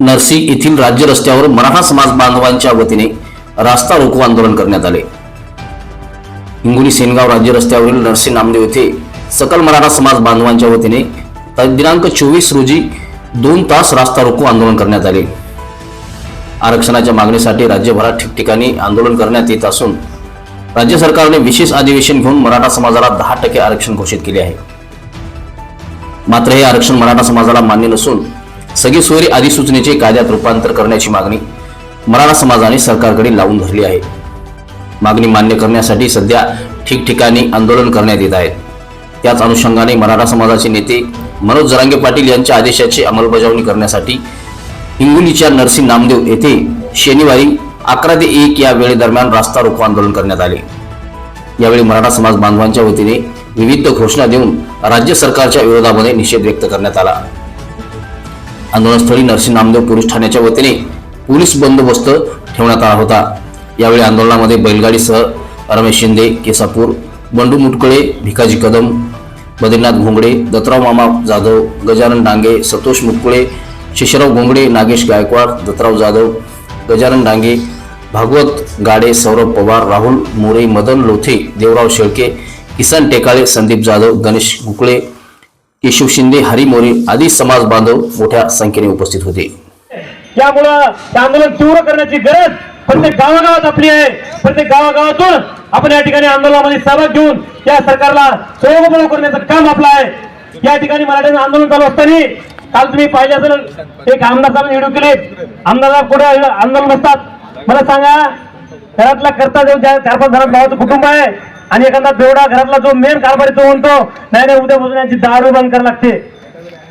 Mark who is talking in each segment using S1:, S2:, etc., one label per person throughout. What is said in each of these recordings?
S1: नरसी येथील राज्य रस्त्यावर मराठा समाज बांधवांच्या वतीने रास्ता रोको आंदोलन करण्यात आले. हिंगोली सेनगाव राज्य रस्त्यावरील नरसी नामदेव येथे सकल मराठा समाज बांधवांच्या वतीने दिनांक चोवीस रोजी दोन तास रास्ता रोको आंदोलन करण्यात आले. आरक्षणाच्या मागणीसाठी राज्यभरात ठिकठिकाणी आंदोलन करण्यात येत असून राज्य सरकारने विशेष अधिवेशन घेऊन मराठा समाजाला दहा टक्के आरक्षण घोषित केले आहे. मात्र हे आरक्षण मराठा समाजाला मान्य नसून सगळी सोयरी अधिसूचनेचे कायद्यात रूपांतर करण्याची मागणी मराठा समाजाने सरकारकडे लावून धरली आहे. मागणी मान्य करण्यासाठी सध्या ठिकठिकाणी आंदोलन करण्यात येत आहेत त्याच अनुषंगाने मराठा समाजाचे नेते मनोज जरांगे पाटील यांच्या आदेशाची अंमलबजावणी करण्यासाठी हिंगोलीच्या नरसी नामदेव येथे शनिवारी अकरा ते एक या वेळेदरम्यान रास्ता रोको आंदोलन करण्यात आले. यावेळी मराठा समाज बांधवांच्या वतीने विविध घोषणा देऊन राज्य सरकारच्या विरोधामध्ये निषेध व्यक्त करण्यात आला. आंदोलनस्थळी नरसिंह नामदेव पोलीस ठाण्याच्या वतीने पोलीस बंदोबस्त ठेवण्यात आला होता. यावेळी आंदोलनामध्ये बैलगाडीसह रमेश शिंदे केसापूर बंडू मुटकळे भिकाजी कदम बद्रीनाथ घोंगडे दत्तराव मामा जाधव गजानन डांगे सतोष मुटकुळे शिशराव घोंगडे नागेश गायकवाड दत्तराव जाधव गजानन डांगे भागवत गाडे सौरभ पवार राहुल मोरे मदन लोथे देवराव शेळके किसन टेकाळे संदीप जाधव गणेश गुकळे केशव शिंदे हरी मोरे आदी समाज बांधव मोठ्या संख्येने उपस्थित होते.
S2: त्यामुळं ते आंदोलन तीव्र करण्याची गरज प्रत्येक गावागावात आपली आहे. प्रत्येक गावागावातून आपण या ठिकाणी आंदोलनामध्ये सहभाग घेऊन या सरकारला सहयोग करण्याचं काम आपलं आहे. या ठिकाणी मराठ्यांचं आंदोलन चालू असताना काल तुम्ही पाहिजे असेल एक आमदार साहेब निवडून केले आमदार कुठे आंदोलन असतात मला सांगा घरातला करता जो ज्या चार पाच घरात भावाचं कुटुंब आहे आणि एखादा बेवडा घरातला जो मेन कारभारी तो म्हणतो नाही नाही उद्या बसून यांची दारू बंद करावी लागते.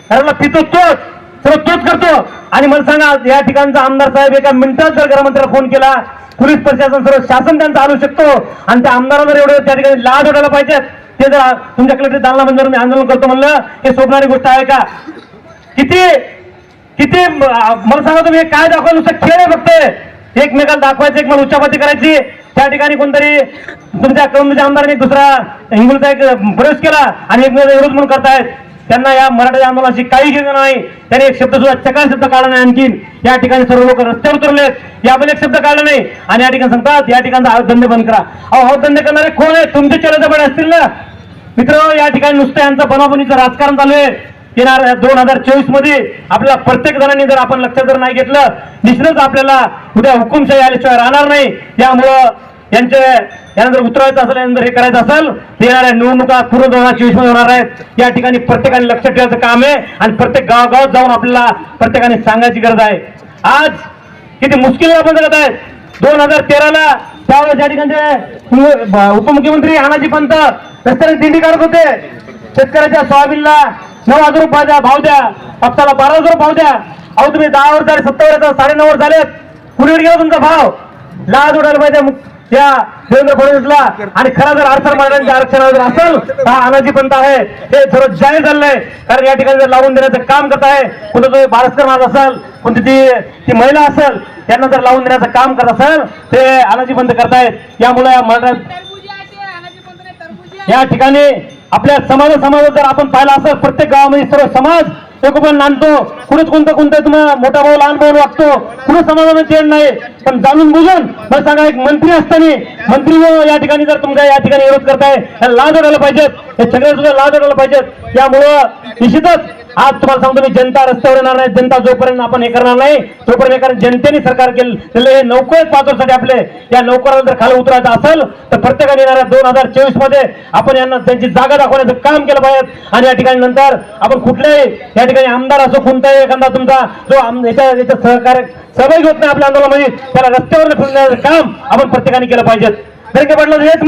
S2: घराला पितो तोच सर्व तोच करतो. आणि मला सांगा या ठिकाणचा आमदार साहेब एका मिनिटात जर गृहमंत्र्याला फोन केला पोलीस प्रशासन सर्व शासन त्यांचं आणू शकतो. आणि त्या आमदारांना जर एवढं त्या ठिकाणी लाज उडायला पाहिजे ते जर तुमच्या कलेक्टर दालना बंद मी आंदोलन करतो म्हणलं हे सोपणारी गोष्ट आहे का? किती? किती? मला सांगा तुम्ही हे काय दाखवा नुसतं खेळ आहे फक्त. एकमेकाला दाखवायचं एक मला करायची. त्या ठिकाणी कोणतरी तुमच्या कळमच्या आमदारांनी दुसरा हिंगोलीचा एक प्रवेश केला आणि एकमेकांचा विरोध म्हणून करतायत. त्यांना या मराठी आंदोलनाची काही घेणं नाही. त्यांनी एक शब्द सुद्धा चकार शब्द काढला नाही आणखीन. या ठिकाणी सर्व लोक रस्त्यावर उतरलेत. या एक शब्द काढला नाही. आणि या ठिकाणी सांगतात या ठिकाणचा हा धंदे बंद करा. अहो हा धंदे करणारे कोण आहे तुमचे चेहरे असतील ना? मित्र या ठिकाणी नुसतं यांचं बनाबनीचं राजकारण चालू आहे. येणार दोन हजार चोवीसमध्ये आपल्याला प्रत्येक जणांनी जर आपण लक्ष जर नाही घेतलं निश्चितच आपल्याला उद्या हुकुमशाही आल्याशिवाय राहणार नाही. यामुळं यांचे यानंतर उतरवायचं असेल यानंतर हे करायचं असेल ते येणाऱ्या निवडणुका पूर्ण दोन हजार चोवीसमध्ये होणार आहेत. या ठिकाणी प्रत्येकाने लक्ष ठेवायचं काम आहे आणि प्रत्येक गावागावात जाऊन आपल्याला प्रत्येकाने सांगायची गरज आहे. आज किती मुश्किल आपण जगत आहेत. दोन हजार तेराला त्यावेळेस या ठिकाणचे उपमुख्यमंत्री हानाजी पंत रस्त्याने दिंडी काढत होते. शेतकऱ्याच्या सोयाबीनला नऊ हजार द्या भाव द्या. कापसाला बारा हजार भाव द्या. अहो तुम्ही दहा वर झाले सत्तर वर साडे नऊ वर झालेत. कुणीकडे गेला तुमचा भाव? लाज उडायला पाहिजे. त्या देवेंद्र फडणवीसला. आणि खरा जर आरक्षण मराठ्यांच्या आरक्षणावर जर असेल तर हा अनाजी पंत आहे. हे थोडं जाहीर झालंय कारण या ठिकाणी जर लावून देण्याचं काम करत आहे कोणतं तो बारसकर महाराज असेल कोणती ती ती महिला असेल त्यांना जर लावून देण्याचं काम करत असेल ते अनाजी बंद करतायत. यामुळे या मराठा या ठिकाणी आपल्या समाज समाजात जर आपण पाहिला असेल प्रत्येक गावामध्ये सर्व समाज एकोपण नांदतो. कुणीच कोणतं कोणतं तुम्हाला मोठा भाऊ लहान भाऊ वागतो. कुणी समाजामध्ये चेड नाही. पण जाणून बुजून मला सांगा एक मंत्री असताना मंत्री या ठिकाणी जर तुमच्या या ठिकाणी विरोध करताय लाज उडायला पाहिजेत. हे सगळे सुद्धा लाज उडायला पाहिजेत. त्यामुळं निश्चितच आज तुम्हाला सांगतो मी जनता रस्त्यावर येणार नाही जनता जोपर्यंत आपण हे करणार नाही तोपर्यंत हे कारण जनतेने सरकार केलं हे नौकर आहेत आपले या नौकराला जर खाली उतरायचं असेल तर प्रत्येकाने येणाऱ्या दोन हजार चोवीसमध्ये आपण यांना त्यांची जागा दाखवण्याचं काम केलं पाहिजे. आणि या ठिकाणी नंतर आपण कुठल्याही या ठिकाणी आमदार असो कोणताही एखादा तुमचा जो याच्या याच्या सहकार्य सहभागी होत नाही आपल्या आंदोलनामध्ये त्याला रस्त्यावर फिरण्याचं काम आपण प्रत्येकाने केलं पाहिजे. तरी काय म्हटलं हेच